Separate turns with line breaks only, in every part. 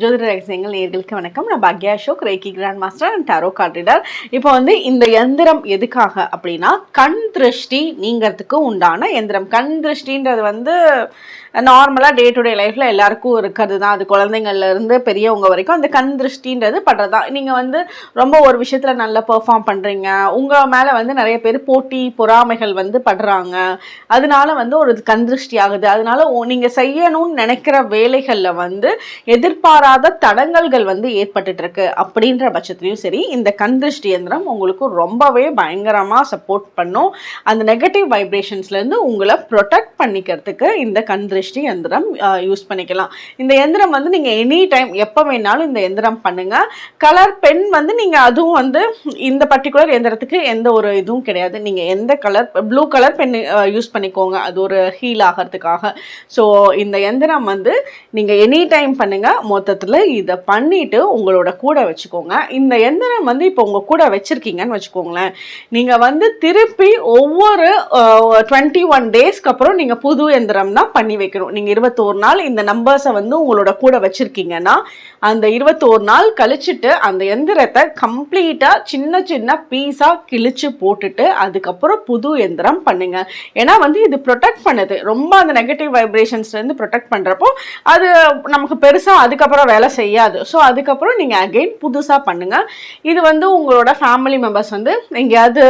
ஜோதிட ரகசியங்கள் நேர்களுக்கு வணக்கம். நான் Bhagya Ashok reiki grand master and tarot card reader இப்போ வந்து இந்த எந்திரம் எதுக்காக அப்படின்னா கண் திருஷ்டி நீங்கிறதுக்கு உண்டான எந்திரம். கண் திருஷ்டின்றது வந்து நார்மலாக டே டு டே லைஃப்பில் எல்லாருக்கும் இருக்கிறது தான் அது குழந்தைங்கள்லேருந்து பெரியவங்க வரைக்கும் அந்த கண் திருஷ்டின்றது படுறது தான் நீங்கள் வந்து ரொம்ப ஒரு விஷயத்தில் நல்லா பெர்ஃபார்ம் பண்ணுறீங்க உங்கள் மேலே வந்து நிறைய பேர் போட்டி பொறாமைகள் வந்து படுறாங்க. அதனால வந்து ஒரு கண் திருஷ்டி ஆகுது. அதனால நீங்கள் செய்யணும்னு நினைக்கிற வேலைகளில் வந்து எதிர்பாராத தடங்கல்கள் வந்து ஏற்பட்டுட்டு இருக்கு அப்படின்ற பட்சத்துலையும் சரி இந்த கண் திருஷ்டி எந்திரம் உங்களுக்கு ரொம்பவே பயங்கரமாக சப்போர்ட் பண்ணும். அந்த நெகட்டிவ் வைப்ரேஷன்ஸ்லேருந்து உங்களை ப்ரொடெக்ட் பண்ணிக்கிறதுக்கு இந்த கண் திருஷ்டி எந்திரம் யூஸ் பண்ணிக்கலாம். இந்த எந்திரம் வந்து நீங்கள் எனி டைம் எப்போ வேணாலும் இந்த எந்திரம் பண்ணுங்க. கலர் பென் வந்து நீங்கள் அதுவும் வந்து இந்த பர்டிகுலர் எந்திரத்துக்கு எந்த ஒரு இதுவும் கிடையாது. நீங்கள் எந்த colour blue colour pen use பண்ணிக்கோங்க. அது ஒரு ஹீல் ஆகிறதுக்காக. ஸோ இந்த எந்திரம் வந்து நீங்கள் எனி டைம் பண்ணுங்க மொத்தத்தில் இதை பண்ணிட்டு உங்களோட கூட வச்சுக்கோங்க. இந்த எந்திரம் வந்து இப்போ உங்கள் கூட வச்சிருக்கீங்கன்னு வச்சுக்கோங்களேன். நீங்கள் வந்து திருப்பி ஒவ்வொரு டுவெண்ட்டி ஒன் டேஸ்க்கு அப்புறம் நீங்கள் புது எந்திரம் தான் பண்ணி வைக்கணும். நீங்கள் இருபத்தோரு நாள் இந்த நம்பர்ஸை வந்து உங்களோட கூட வச்சுருக்கீங்கன்னா அந்த இருபத்தோரு நாள் கழிச்சிட்டு அந்த எந்திரத்தை கம்ப்ளீட்டாக சின்ன சின்ன பீஸாக கிழிச்சு போட்டுட்டு அதுக்கப்புறம் புது எந்திரம் பண்ணுங்க. ஏன்னா வந்து இது ப்ரொடெக்ட் பண்ணுது. ரொம்ப அந்த நெகட்டிவ் வைப்ரேஷன்ஸ்லேருந்து ப்ரொடெக்ட் பண்ணுறப்போ அது நமக்கு பெருசாக அதுக்கப்புறம் வேலை செய்யாது. ஸோ அதுக்கப்புறம் நீங்கள் அகெயின் புதுசாக பண்ணுங்கள் இது வந்து உங்களோட ஃபேமிலி மெம்பர்ஸ் வந்து எங்கேயாவது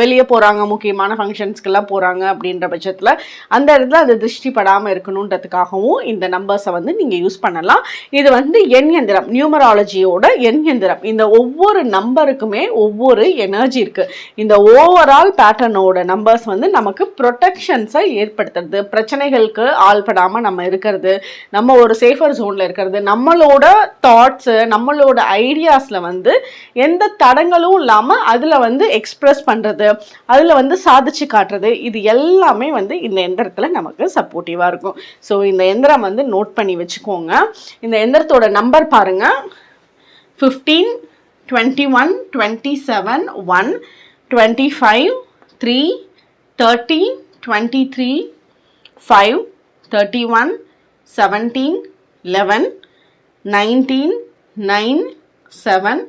வெளியே போகிறாங்க முக்கியமான ஃபங்க்ஷன்ஸ்க்கெல்லாம் போகிறாங்க அப்படின்ற பட்சத்தில் அந்த இடத்துல அது திருஷ்டிப்படாமல் இருக்கணுன்றதுக்காகவும் இந்த நம்பர்ஸை வந்து நீங்கள் யூஸ் பண்ணலாம். இது வந்து எண் எந்திரம் நியூமராலஜியோட எண் எந்திரம் இந்த ஒவ்வொரு நம்பருக்குமே ஒவ்வொரு எனர்ஜி இருக்குது இந்த ஓவரால் பேட்டர்னோட நம்பர்ஸ் வந்து நமக்கு ப்ரொடெக்ஷன்ஸை ஏற்படுத்துறது பிரச்சனைகளுக்கு ஆள்படாமல் நம்ம இருக்கிறது நம்ம ஒரு சேஃபர் ஜோனில் இருக்கிறது நம்மளோட தாட்ஸு நம்மளோட ஐடியாஸில் வந்து எந்த தடங்களும் இல்லாமல் அதில் வந்து எக்ஸ்ப்ரெஸ் பண்ணுறது அதில் வந்து சாதிச்சு காட்டுறது இது எல்லாமே வந்து இந்த எந்திரத்தில் நமக்கு சப்போர்ட்டிவாக இருக்கும். ஸோ இந்த எந்திரம் வந்து நோட் பண்ணி வச்சுக்கோங்க. இந்த எந்திரத்தோட நம்பர் பாருங்கள் fifteen twenty one twenty seven one twenty five three thirty twenty three five thirty one seventeen eleven nineteen nine seven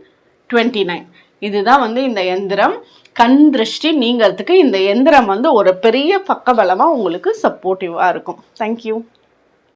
twenty nine. இதுதான் வந்து இந்த எந்திரம். கண் திருஷ்டி நீங்கிறதுக்கு இந்த எந்திரம் வந்து ஒரு பெரிய பக்கபலமாக உங்களுக்கு சப்போர்ட்டிவாக இருக்கும். தேங்க்யூ